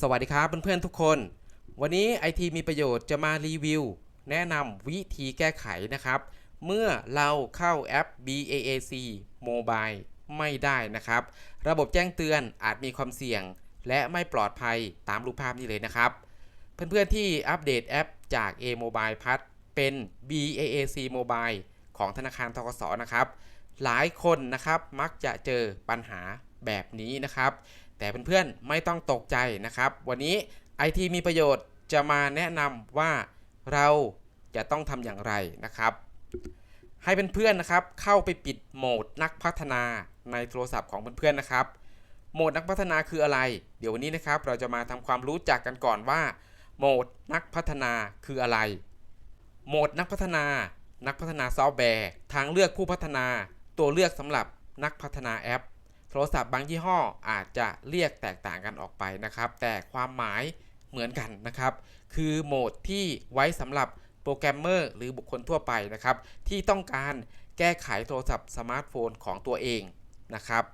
สวัสดีครับเพื่อนๆทุกคน วันนี้ไอทีมีประโยชน์จะมารีวิว แนะนำวิธีแก้ไขนะครับ เมื่อเราเข้าแอป BAAC Mobile ไม่ได้นะครับ ระบบแจ้งเตือนอาจมีความเสี่ยง และไม่ปลอดภัยตามรูปภาพนี้เลยนะครับ เพื่อนๆที่อัปเดตแอปจาก A Mobile พัดเป็น BAAC Mobile ของธนาคารทกสนะครับ หลายคนนะครับมักจะเจอปัญหาแบบนี้นะครับ แต่เพื่อนๆไม่ต้องตกใจนะครับ วันนี้ไอทีมีประโยชน์จะมาแนะนำว่าเราจะต้องทำอย่างไรนะครับ ให้เพื่อนๆนะครับ เข้าไปปิดโหมดนักพัฒนาในโทรศัพท์ของเพื่อนๆนะครับโหมดนักพัฒนาคืออะไร เดี๋ยววันนี้นะครับ เราจะมาทำความรู้จักกันก่อนว่า โหมดนักพัฒนาคืออะไร โหมดนักพัฒนา นักพัฒนาซอฟต์แวร์ ทางเลือกผู้พัฒนา ตัวเลือกสำหรับนักพัฒนาแอป โทรศัพท์บางยี่ห้ออาจจะเรียกแตกต่างกันออกไปนะครับ แต่ความหมายเหมือนกันนะครับ คือโหมดที่ไว้สำหรับโปรแกรมเมอร์หรือบุคคลทั่วไปนะครับ ที่ต้องการแก้ไขโทรศัพท์สมาร์ทโฟนของตัวเองนะครับ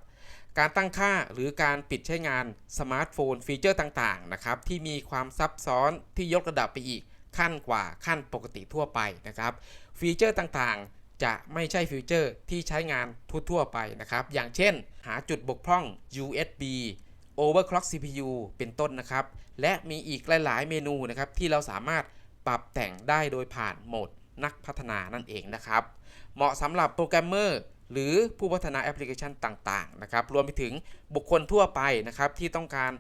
การตั้งค่าหรือการปิดใช้งานสมาร์ทโฟนฟีเจอร์ต่างๆนะครับที่มีความซับซ้อนที่ยกระดับไปอีกขั้นกว่าขั้นปกติทั่วไปนะครับ ฟีเจอร์ต่างๆ จะไม่ใช่ฟีเจอร์ที่ใช้งานทั่วๆไปนะครับ อย่างเช่น หาจุดบกพร่อง USB overclock CPU เป็นต้นนะครับ และมีอีกหลายๆ เมนูนะครับที่เราสามารถปรับแต่งได้โดยผ่านโหมดนักพัฒนานั่นเองนะครับ เหมาะสำหรับโปรแกรมเมอร์หรือผู้พัฒนาแอปพลิเคชันต่างๆ นะครับ รวมไปถึงบุคคลทั่วไปนะครับที่ต้องการ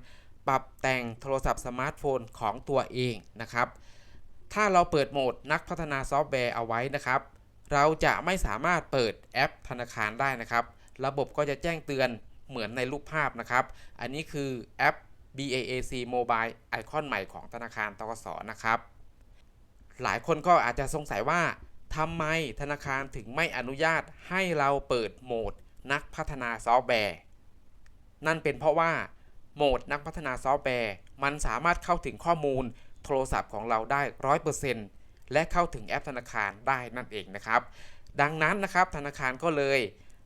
ปรับแต่งโทรศัพท์สมาร์ทโฟนของตัวเองนะครับ ถ้าเราเปิดโหมดนักพัฒนาซอฟต์แวร์เอาไว้นะครับ เราจะไม่สามารถเปิดแอปธนาคารได้นะครับ ระบบก็จะแจ้งเตือนเหมือนในรูปภาพนะครับ อันนี้คือแอป BAAC Mobile ไอคอนใหม่ของธนาคารตกสนะครับ หลายคนก็อาจจะสงสัยว่าทำไมธนาคารถึงไม่อนุญาตให้เราเปิดโหมดนักพัฒนาซอฟต์แวร์ นั่นเป็นเพราะว่าโหมดนักพัฒนาซอฟต์แวร์ มันสามารถเข้าถึงข้อมูลโทรศัพท์ของเราได้100% และเข้าถึงแอปธนาคารได้นั่นเองนะครับ ดังนั้นนะครับธนาคารก็เลย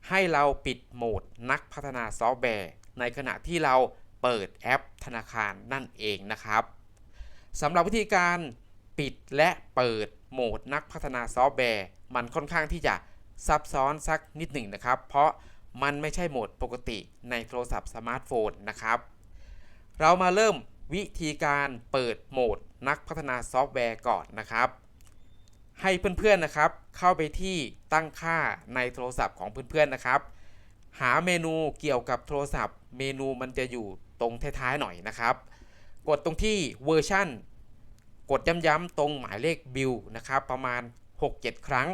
ให้เราปิดโหมดนักพัฒนาซอฟต์แวร์ ในขณะที่เราเปิดแอปธนาคารนั่นเองนะครับสำหรับวิธีการปิดและเปิดโหมดนักพัฒนาซอฟต์แวร์ มันค่อนข้างที่จะซับซ้อนสักนิดหนึ่งนะครับ เพราะมันไม่ใช่โหมดปกติในโทรศัพท์สมาร์ทโฟนนะครับ เรามาเริ่มวิธีการเปิดโหมดนักพัฒนาซอฟต์แวร์ก่อนนะครับ ให้เพื่อนๆนะครับ เข้าไปที่ตั้งค่าในโทรศัพท์ของเพื่อนๆนะครับ หาเมนูเกี่ยวกับโทรศัพท์ เมนูมันจะอยู่ตรงท้ายๆหน่อยนะครับ กดตรงที่เวอร์ชันกดย้ำๆตรงหมายเลขบิลนะครับ ประมาณ 6-7 ครั้ง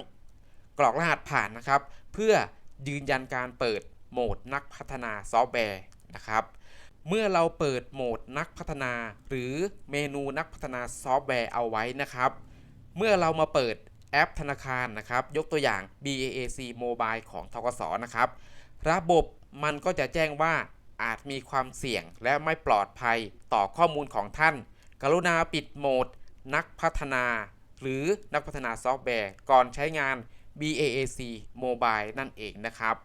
กรอกรหัสผ่านนะครับ เพื่อยืนยันการเปิดโหมดนักพัฒนาซอฟต์แวร์นะครับ เมื่อเราเปิดโหมดนักพัฒนา หรือเมนูนักพัฒนาซอฟต์แวร์เอาไว้นะครับ เมื่อเรามาเปิดแอปธนาคารนะครับ ยกตัวอย่าง BAAC Mobile ของทกสนะครับ ระบบมันก็จะแจ้งว่าอาจมีความเสี่ยงและไม่ปลอดภัยต่อข้อมูลของท่าน กรุณาปิดโหมด นักพัฒนา หรือนักพัฒนาซอฟต์แวร์ ก่อนใช้งาน BAAC Mobile นั่นเองนะครับ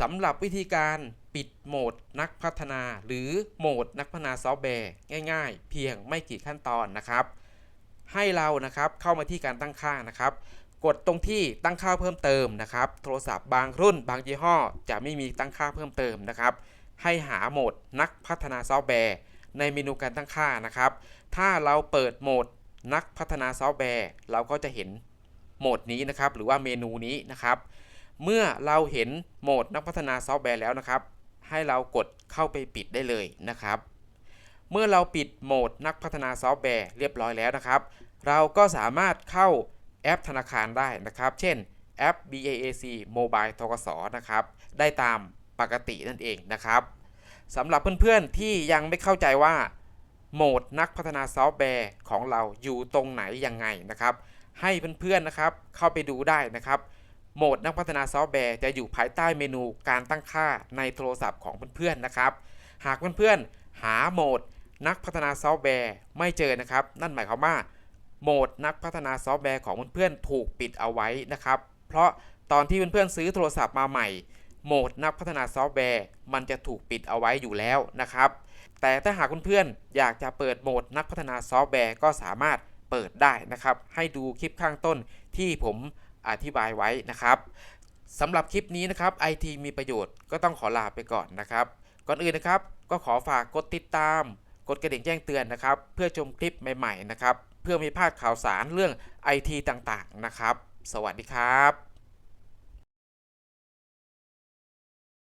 สำหรับวิธีการปิดโหมดนักพัฒนา หรือโหมดนักพัฒนาซอฟต์แวร์ง่าย ๆ เพียงไม่กี่ขั้นตอนนะครับ ให้เรานะครับเข้ามาที่การตั้งค่านะครับ กดตรงที่ตั้งค่าเพิ่มเติมนะครับ โทรศัพท์บางรุ่น บางยี่ห้อ จะไม่มีตั้งค่าเพิ่มเติมนะครับ ให้หาโหมดนักพัฒนาซอฟต์แวร์ ในเมนูการตั้งค่านะครับ ถ้าเราเปิดโหมดนักพัฒนาซอฟต์แวร์ เราก็จะเห็นโหมดนี้นะครับ หรือว่าเมนูนี้นะครับ เมื่อเราเห็นโหมดนักพัฒนาซอฟต์แวร์แล้วนะครับ ให้เรากดเข้าไปปิดได้เลยนะครับ เมื่อเราปิดโหมดนักพัฒนาซอฟต์แวร์เรียบร้อยแล้วนะครับ เราก็สามารถเข้าแอปธนาคารได้นะครับ เช่นแอป BAAC Mobile ทกสนะครับ ได้ตามปกตินั่นเองนะครับสำหรับเพื่อนๆที่ยังไม่เข้าใจว่าโหมดนักพัฒนาซอฟต์แวร์ของเราอยู่ตรงไหนยังไงนะครับ ให้เพื่อนๆนะครับเข้าไปดูได้นะครับโหมดนักพัฒนาซอฟต์แวร์จะอยู่ภายใต้เมนูการตั้งค่าในโทรศัพท์ของเพื่อนๆนะครับ หากเพื่อนๆ หาโหมดนักพัฒนาซอฟต์แวร์ไม่เจอนะครับ นั่นหมายความว่าโหมดนักพัฒนาซอฟต์แวร์ของเพื่อนๆถูกปิดเอาไว้นะครับ เพราะตอนที่เพื่อนๆซื้อโทรศัพท์มาใหม่ โหมดนักพัฒนาซอฟต์แวร์ มันจะถูกปิดเอาไว้อยู่แล้วนะครับ แต่ถ้าหากเพื่อนๆอยากจะเปิดโหมดนักพัฒนาซอฟต์แวร์ก็สามารถเปิดได้นะครับ ให้ดูคลิปข้างต้นที่ผมอธิบายไว้นะครับสำหรับคลิปนี้นะครับ IT มีประโยชน์ก็ต้องขอลาไปก่อนนะครับ ก่อนอื่นนะครับ ก็ขอฝากกดติดตาม กดกระดิ่งแจ้งเตือนนะครับ เพื่อชมคลิปใหม่ ๆ นะครับ เพื่อไม่พลาดข่าวสารเรื่องไอทีต่างๆนะครับ สวัสดีครับ